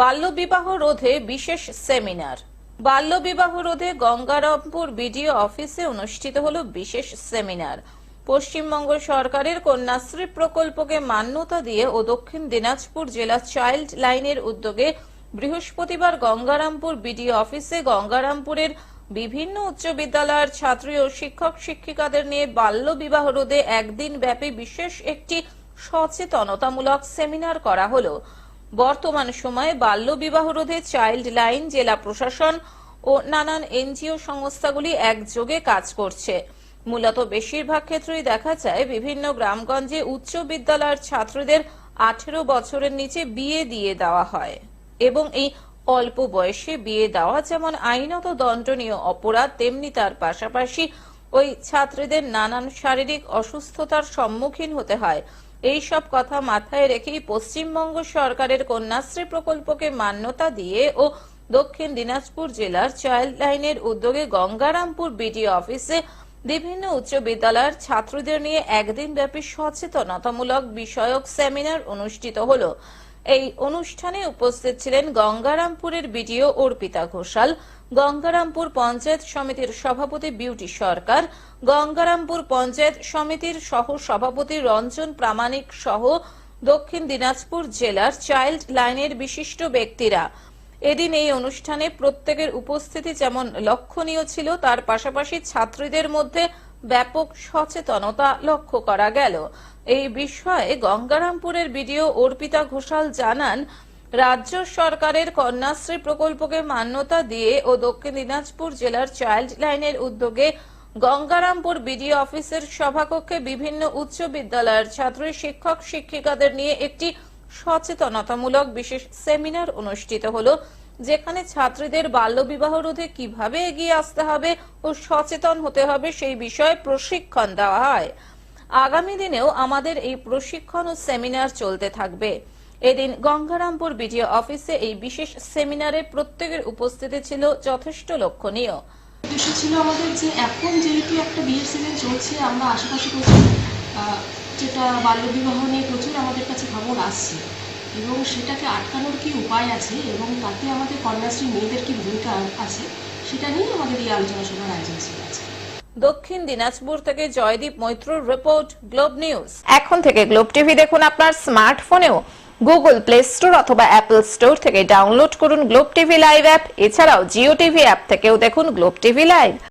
বাল্যবিবাহ রোধে বিশেষ সেমিনার। বাল্যবিবাহ রোধে গঙ্গারামপুর বিডিও অফিসে অনুষ্ঠিত হল বিশেষ সেমিনার। পশ্চিমবঙ্গ সরকারের কন্যাশ্রী প্রকল্পকে মান্যতা দিয়ে ও দক্ষিণ দিনাজপুর জেলা চাইল্ড লাইনের উদ্যোগে বৃহস্পতিবার গঙ্গারামপুর বিডিও অফিসে গঙ্গারামপুরের বিভিন্ন উচ্চ বিদ্যালয়ের ছাত্রী ও শিক্ষক শিক্ষিকাদের নিয়ে বাল্য বিবাহ রোধে একদিন ব্যাপী বিশেষ একটি সচেতনতামূলক সেমিনার করা হলো। বর্তমান সময়ে বাল্য বিবাহ রোধে চাইল্ড লাইন, জেলা প্রশাসন ও নানান এনজিও সংস্থাগুলি একযোগে কাজ করছে। মূলত বেশিরভাগ ক্ষেত্রেই দেখা যায় বিভিন্ন গ্রামগঞ্জে উচ্চ বিদ্যালয়ের ছাত্রীদের আঠেরো বছরের নিচে বিয়ে দিয়ে দেওয়া হয় এবং এই অল্প বয়সে বিয়ে দেওয়া যেমন আইনত দণ্ডনীয় অপরাধ, তেমনি তার পাশাপাশি ওই ছাত্রীদের নানান শারীরিক অসুস্থতার সম্মুখীন হতে হয়। এই সব কথা মাথায় রেখেই পশ্চিমবঙ্গ সরকারের কন্যাশ্রী প্রকল্পকে মান্যতা দিয়ে ও দক্ষিণ দিনাজপুর জেলার চাইল্ড লাইনের উদ্যোগে গঙ্গারামপুর বিডি অফিসে বিভিন্ন উচ্চ বিদ্যালয়ের ছাত্রদের নিয়ে একদিন ব্যাপী সচেতনতামূলক বিষয়ক সেমিনার অনুষ্ঠিত হলো। এই অনুষ্ঠানে উপস্থিত ছিলেন গঙ্গারামপুরের বিডিও অর্পিতা ঘোষাল, গঙ্গারামপুর পঞ্চায়েত সমিতির সভাপতি বিউটি সরকার, গঙ্গারামপুর পঞ্চায়েত সমিতির সহ সভাপতি রঞ্জন প্রামাণিক সহ দক্ষিণ দিনাজপুর জেলার চাইল্ড লাইনের বিশিষ্ট ব্যক্তিরা। এদিন এই অনুষ্ঠানে প্রত্যেকের উপস্থিতি যেমন লক্ষণীয় ছিল, তার পাশাপাশি ছাত্রীদের মধ্যে ব্যাপক সচেতনতা লক্ষ্য করা গেল। এই বিষয়ে গঙ্গারামপুরের বিডিও অর্পিতা ঘোষাল জানান, রাজ্য সরকারের কন্যাশ্রী প্রকল্পকে মান্যতা দিয়ে ও দক্ষিণ দিনাজপুর জেলার চাইল্ড লাইনের উদ্যোগে গঙ্গারামপুর বিডিও অফিসের সভাকক্ষে বিভিন্ন উচ্চ বিদ্যালয়ের ছাত্র, শিক্ষক, শিক্ষিকাদের নিয়ে একটি সচেতনতামূলক বিশেষ সেমিনার অনুষ্ঠিত হলো। যেখানে ছাত্রীদের বাল্যবিবাহ রোধে কীভাবে এগিয়ে আসতে হবে ও সচেতন হতে হবে সেই বিষয়ে প্রশিক্ষণ দেওয়া হয়। আগামী দিনেও আমাদের এই প্রশিক্ষণ ও সেমিনার চলতে থাকবে। এদিন গঙ্গারামপুর বিডিও অফিসে এই বিশেষ সেমিনারে প্রত্যেকের উপস্থিতি ছিল যথেষ্ট লক্ষণীয়। উদ্দেশ্য ছিল আমাদের যে এখন যেহেতু একটা বিয়ের সিজন চলছে, আমরা আশেপাশে প্রচুর যেটা বাল্যবিবাহ নিয়ে প্রচুর আমাদের কাছে খবর আসছে। এবং সেটাকে আটকানোর কি উপায় আছে এবং তাতে আমাদের কন্যাশ্রী মেয়েদের কি ভূমিকা আছে সেটা নিয়ে আমাদের এই আলোচনা সভার আয়োজন ছিল আজকে। দক্ষিণ দিনাজপুর থেকে জয়দীপ মৈত্রর রিপোর্ট গ্লোব নিউজ। এখন থেকে গ্লোব টিভি দেখুন আপনার স্মার্টফোনেও। গুগল প্লে স্টোর অথবা অ্যাপল স্টোর থেকে ডাউনলোড করুন গ্লোব টিভি লাইভ অ্যাপ। এছাড়াও জিও টিভি অ্যাপ থেকেও দেখুন গ্লোব টিভি লাইভ।